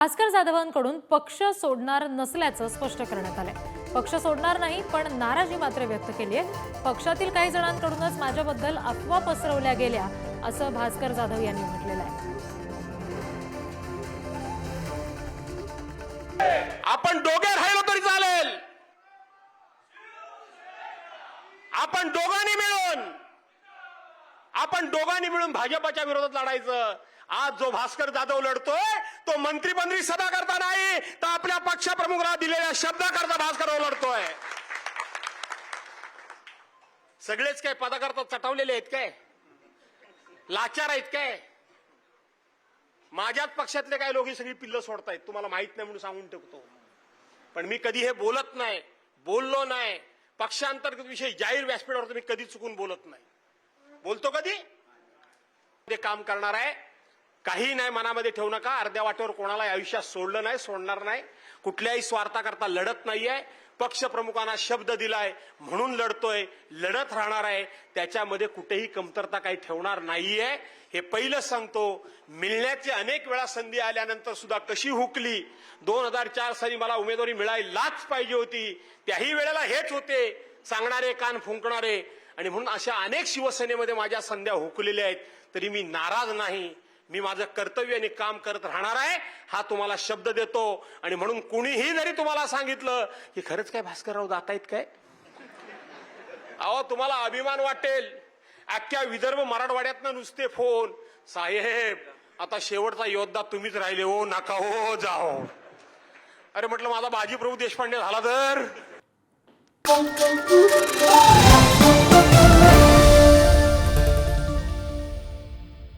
भास्कर जाधवांकडून पक्ष सोडणार नसल्याचं स्पष्ट करण्यात आलंय. पक्ष सोडणार नाही पण नाराजी मात्र व्यक्त केली आहे. पक्षातील काही जणांकडूनच माझ्याबद्दल अफवा पसरवल्या गेल्या असं भास्कर जाधव यांनी म्हटलेलं आहे. आपण दोघे राहिलो तरी चालेल. आपण दोघांनी मिळून आपण दोघांनी मिळून भाजपाच्या विरोधात लढायचं. आज जो भास्कर जाधव लढतोय तो मंत्रीपदी सदा करता नाही तर आपल्या पक्षप्रमुखाला दिलेल्या शब्दाकरता भास्कर ओलडतोय सगळेच काय पदाकरता चटवलेले आहेत काय? लाचार आहेत काय? माझ्याच पक्षातले काय लोक ही सगळी पिल्लं सोडतायत तुम्हाला माहीत नाही म्हणून सांगून ठेवतो. पण मी कधी हे बोलत नाही बोललो नाही. पक्षांतर्गत विषयी जाहीर व्यासपीठावर तुम्ही मी कधी चुकून बोलत नाही. बोलतो कधी? ते काम करणार आहे. काही नाही मनामध्ये ठेवू नका. अर्ध्या वाटेवर कोणाला आयुष्यात सोडलं नाही सोडणार नाही. कुठल्याही स्वार्थाकरता लढत नाहीये. पक्षप्रमुखांना शब्द दिलाय म्हणून लढतोय लढत राहणार आहे. त्याच्यामध्ये कुठेही कमतरता काही ठेवणार नाहीये. हे पहिलं सांगतो. मिळण्याची अनेक वेळा संधी आल्यानंतर सुद्धा कशी हुकली? दोन हजार चार साली मला उमेदवारी मिळायलाच पाहिजे होती. त्याही वेळेला हेच होते. सांगणारे कान फुंकणारे. आणि म्हणून अशा अनेक शिवसेनेमध्ये माझ्या संध्या हुकलेल्या आहेत. तरी मी नाराज नाही. मी माझं कर्तव्य आणि काम करत राहणार आहे हा तुम्हाला शब्द देतो. आणि म्हणून कुणीही जरी तुम्हाला सांगितलं की खरंच काय भास्करराव जातायत काय? अहो तुम्हाला अभिमान वाटेल. अख्ख्या विदर्भ मराठवाड्यातनं नुसते फोन. साहेब आता शेवटचा योद्धा तुम्हीच राहिले हो नका हो जाओ. अरे म्हटलं माझा बाजीप्रभू देशपांडे झाला तर?